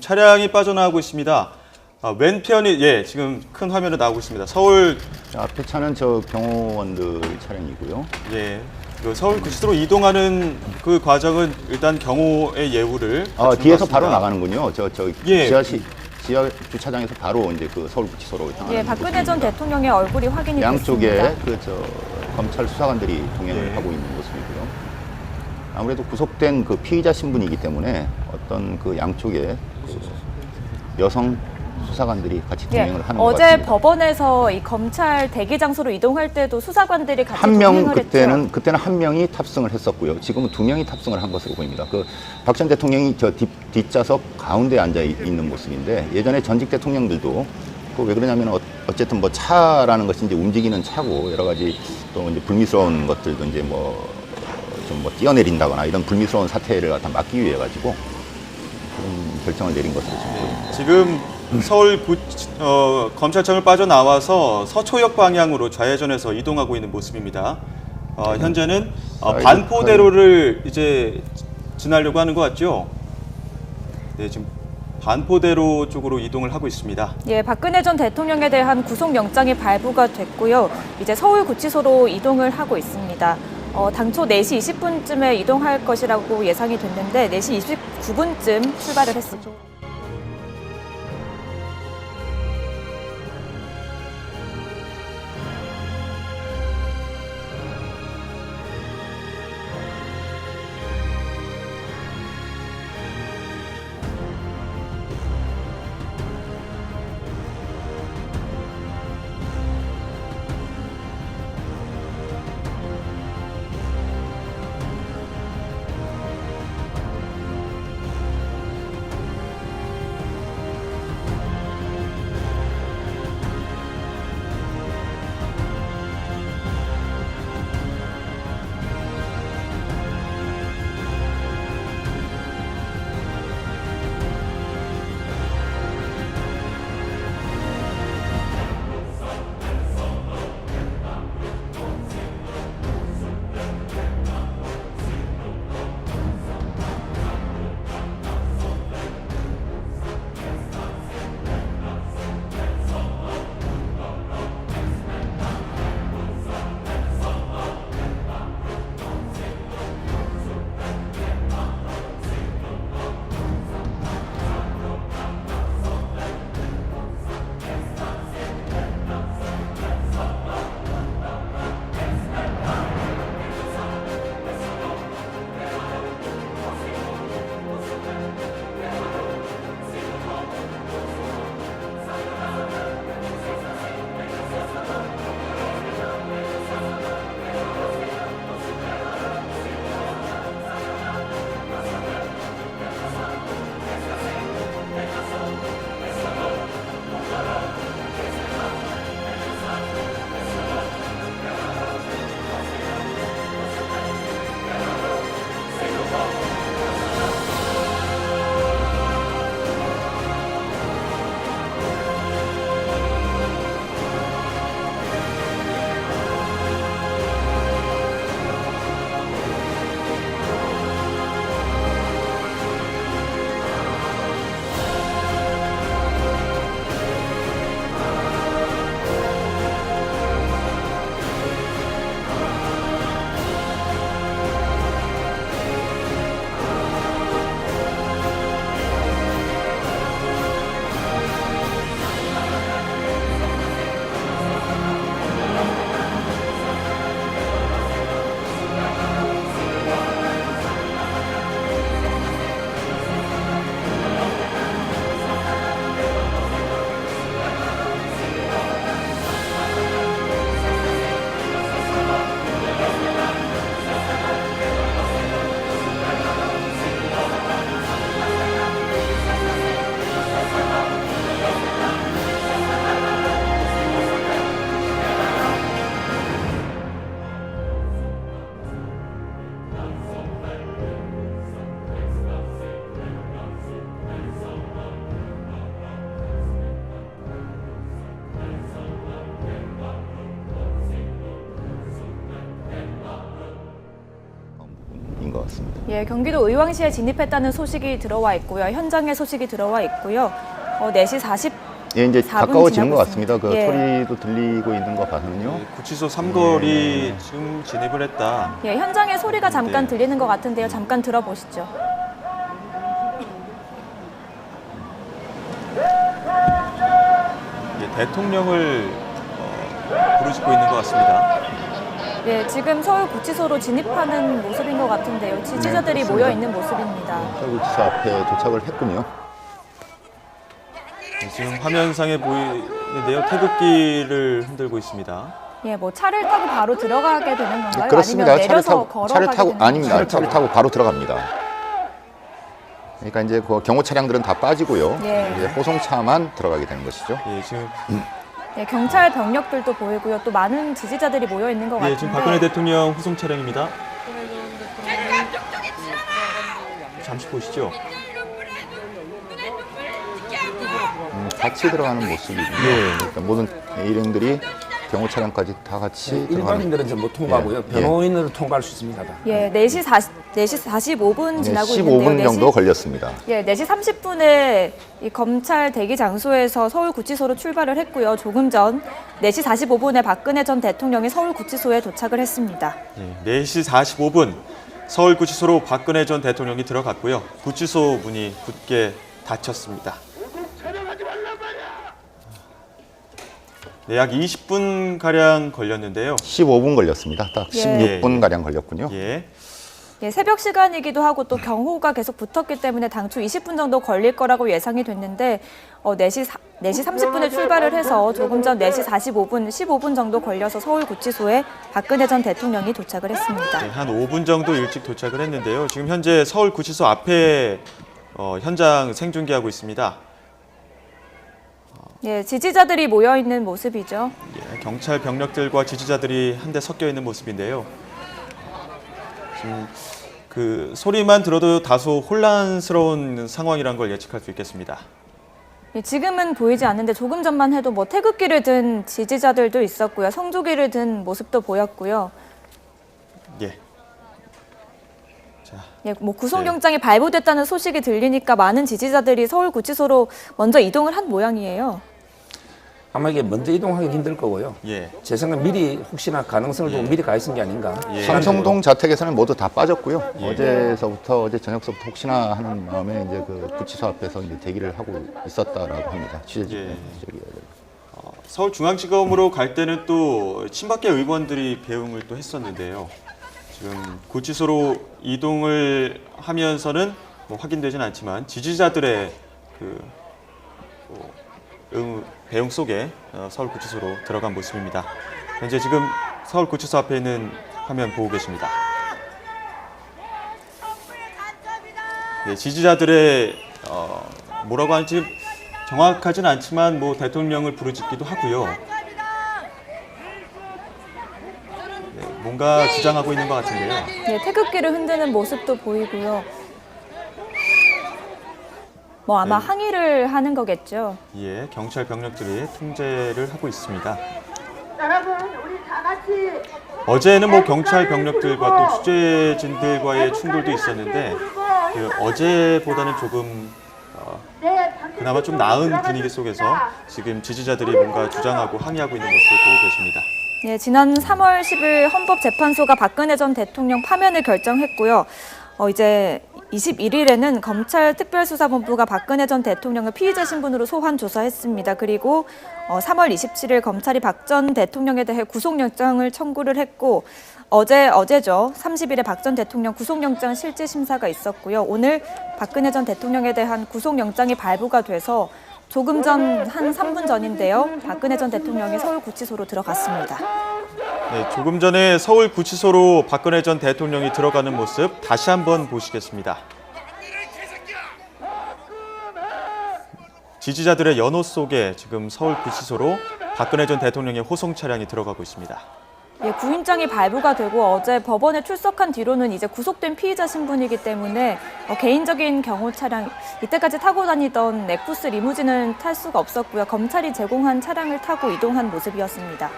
지금 차량이 빠져나가고 있습니다. 아, 왼편이 예 지금 큰 화면에 나오고 있습니다. 서울 자, 앞에 차는 저 경호원들 차량이고요. 예. 그 서울 구치소로 이동하는 그 과정은 일단 경호의 예우를 아, 뒤에서 것 바로 같습니다. 나가는군요. 저, 저 예. 지하시, 지하 주차장에서 바로 이제 그 서울 구치소로 향하는 예, 박근혜 전 모습입니다. 대통령의 얼굴이 확인이 양쪽에 됐습니다. 그 저 검찰 수사관들이 동행을 예. 하고 있는 모습이고요. 아무래도 구속된 그 피의자 신분이기 때문에 어떤 그 양쪽에 그 여성 수사관들이 같이 예, 동행을 하는 것 어제 같습니다. 법원에서 이 검찰 대기 장소로 이동할 때도 수사관들이 같이 한 명 동행을 그때는 했죠. 그때는 한 명이 탑승을 했었고요. 지금은 두 명이 탑승을 한 것으로 보입니다. 그 박 전 대통령이 저 뒷, 뒷좌석 가운데 앉아 있- 있는 모습인데 예전에 전직 대통령들도 그 왜 그러냐면 어, 어쨌든 뭐 차라는 것이 이제 움직이는 차고 여러 가지 또 이제 불미스러운 것들도 이제 뭐 좀 뭐 뛰어내린다거나 이런 불미스러운 사태를 갖다 막기 위해 가지고 그런 결정을 내린 것으로 지금 보입니다. 지금 서울 구, 어, 검찰청을 빠져나와서 서초역 방향으로 좌회전해서 이동하고 있는 모습입니다. 어, 현재는 어, 아, 반포대로를 이제 지나려고 하는 것 같죠? 네, 지금 반포대로 쪽으로 이동을 하고 있습니다. 예, 박근혜 전 대통령에 대한 구속영장이 발부가 됐고요. 이제 서울구치소로 이동을 하고 있습니다. 어, 당초 4시 20분쯤에 이동할 것이라고 예상이 됐는데 4시 29분쯤 출발을 했습니다. 예, 경기도 의왕시에 진입했다는 소식이 들어와 있고요. 현장의 소식이 들어와 있고요. 어, 4시 40 예, 이제 4분 가까워지는 것 같습니다. 그. 예. 소리도 들리고 있는 거 봐서는요. 네, 구치소 삼거리 지금 진입을 했다. 예, 현장의 소리가 잠깐 네. 들리는 것 같은데요. 잠깐 들어보시죠. 예, 대통령을 어, 부르짖고 있는 것 같습니다. 예, 지금 서울 구치소로 진입하는 모습인 것 같은데요. 지지자들이 그렇습니다. 모여 있는 모습입니다. 서울 구치소 앞에 도착을 했군요. 네, 지금 화면상에 보이는데요. 태극기를 흔들고 있습니다. 예, 뭐 차를 타고 바로 들어가게 되는 건가요? 그렇습니다. 아니면 차를 내려서 타고 걸어가게 차를 타고 되는 아닙니다. 건가요? 차를 타고 바로 들어갑니다. 그러니까 이제 그 경호 차량들은 다 빠지고요. 예. 이제 호송차만 들어가게 되는 것이죠. 예, 지금 예, 경찰 병력들도 보이고요. 또 많은 지지자들이 모여 있는 것 예, 같은데. 지금 박근혜 대통령 후송 차량입니다. 잠시 보시죠. 음, 같이 들어가는 모습이군요. 예. 그러니까 모든 일행들이 경호 차량까지 다 같이 들어가는. 일반인들은 이제 못 통과하고요. 예, 예. 변호인으로 통과할 수 있습니다. 다. 예, 4시 40, 4시 45분 네, 지나고 15분 있는데요. 정도 4시, 걸렸습니다. 예, 4시 30분에 이 검찰 대기 장소에서 서울 구치소로 출발을 했고요. 조금 전 4시 45분에 박근혜 전 대통령이 서울 구치소에 도착을 했습니다. 예, 4시 45분 서울구치소로 박근혜 전 대통령이 들어갔고요. 구치소 문이 굳게 닫혔습니다. 네, 약 20분 가량 걸렸는데요. 15분 걸렸습니다. 딱 예. 16분 가량 걸렸군요. 예, 예, 새벽 시간이기도 하고 또 경호가 계속 붙었기 때문에 당초 20분 정도 걸릴 거라고 예상이 됐는데 어, 4시, 사, 4시 30분에 출발을 해서 조금 전 4시 45분, 15분 정도 걸려서 서울 구치소에 박근혜 전 대통령이 도착을 했습니다. 네, 한 5분 정도 일찍 도착을 했는데요. 지금 현재 서울구치소 앞에 어, 현장 생중계하고 있습니다. 예, 지지자들이 모여 있는 모습이죠. 예, 경찰 병력들과 지지자들이 한데 섞여 있는 모습인데요. 지금 그 소리만 들어도 다소 혼란스러운 상황이란 걸 예측할 수 있겠습니다. 예, 지금은 보이지 않는데 조금 전만 해도 뭐 태극기를 든 지지자들도 있었고요. 성조기를 든 모습도 보였고요. 예. 자, 예, 뭐 구속영장이 발부됐다는 소식이 들리니까 많은 지지자들이 서울 구치소로 먼저 이동을 한 모양이에요. 아마 이게 먼저 이동하기 힘들 거고요. 예. 제 생각 미리 혹시나 가능성을 보고 미리 가 있은 게 아닌가. 예. 삼성동 자택에서는 모두 다 빠졌고요. 예. 어제서부터 어제 저녁서부터 혹시나 하는 마음에 이제 그 구치소 앞에서 이제 대기를 하고 있었다라고 합니다. 취재 예. 취재기가. 서울중앙지검으로 갈 때는 또 친박계 의원들이 배웅을 또 했었는데요. 지금 구치소로 이동을 하면서는 뭐 확인되진 않지만 지지자들의 그 뭐, 응, 배웅 속에 어, 서울구치소로 들어간 모습입니다. 현재 지금 서울구치소 앞에 있는 화면 보고 계십니다. 네, 지지자들의 어, 뭐라고 하는지 정확하진 않지만 뭐 대통령을 부르짖기도 하고요. 네, 뭔가 주장하고 있는 것 같은데요. 예, 태극기를 흔드는 모습도 보이고요. 뭐 아마 네. 항의를 하는 거겠죠. 예, 경찰 병력들이 통제를 하고 있습니다. 여러분 우리 다 같이 어제는 뭐 경찰 병력들과 또 취재진들과의 충돌도 있었는데 그 어제보다는 조금 어, 네, 그나마 좀 나은 분위기 속에서 지금 지지자들이 뭔가 주장하고 항의하고 있는 모습을 보고 계십니다. 예, 지난 3월 10일 헌법재판소가 박근혜 전 대통령 파면을 결정했고요. 어, 이제 21일에는 검찰 특별수사본부가 박근혜 전 대통령을 피의자 신분으로 소환 조사했습니다. 그리고 어, 3월 27일 검찰이 박 전 대통령에 대해 구속영장을 청구를 했고 어제 어제죠. 30일에 박 전 대통령 구속영장 실질 심사가 있었고요. 오늘 박근혜 전 대통령에 대한 구속영장이 발부가 돼서 조금 전 한 3분 전인데요. 박근혜 전 대통령이 서울 구치소로 들어갔습니다. 네, 조금 전에 서울 구치소로 박근혜 전 대통령이 들어가는 모습 다시 한번 보시겠습니다. 지지자들의 연호 속에 지금 서울 구치소로 박근혜 전 대통령의 호송 차량이 들어가고 있습니다. 예, 구인장이 발부가 되고 어제 법원에 출석한 뒤로는 이제 구속된 피의자 신분이기 때문에 어, 개인적인 경호 차량 이때까지 타고 다니던 넥푸스 리무진은 탈 수가 없었고요. 검찰이 제공한 차량을 타고 이동한 모습이었습니다.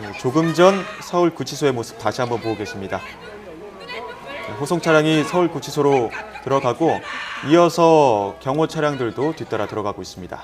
네, 조금 전 서울 구치소의 모습 다시 한번 보고 계십니다. 호송 차량이 서울구치소로 들어가고 이어서 경호 차량들도 뒤따라 들어가고 있습니다.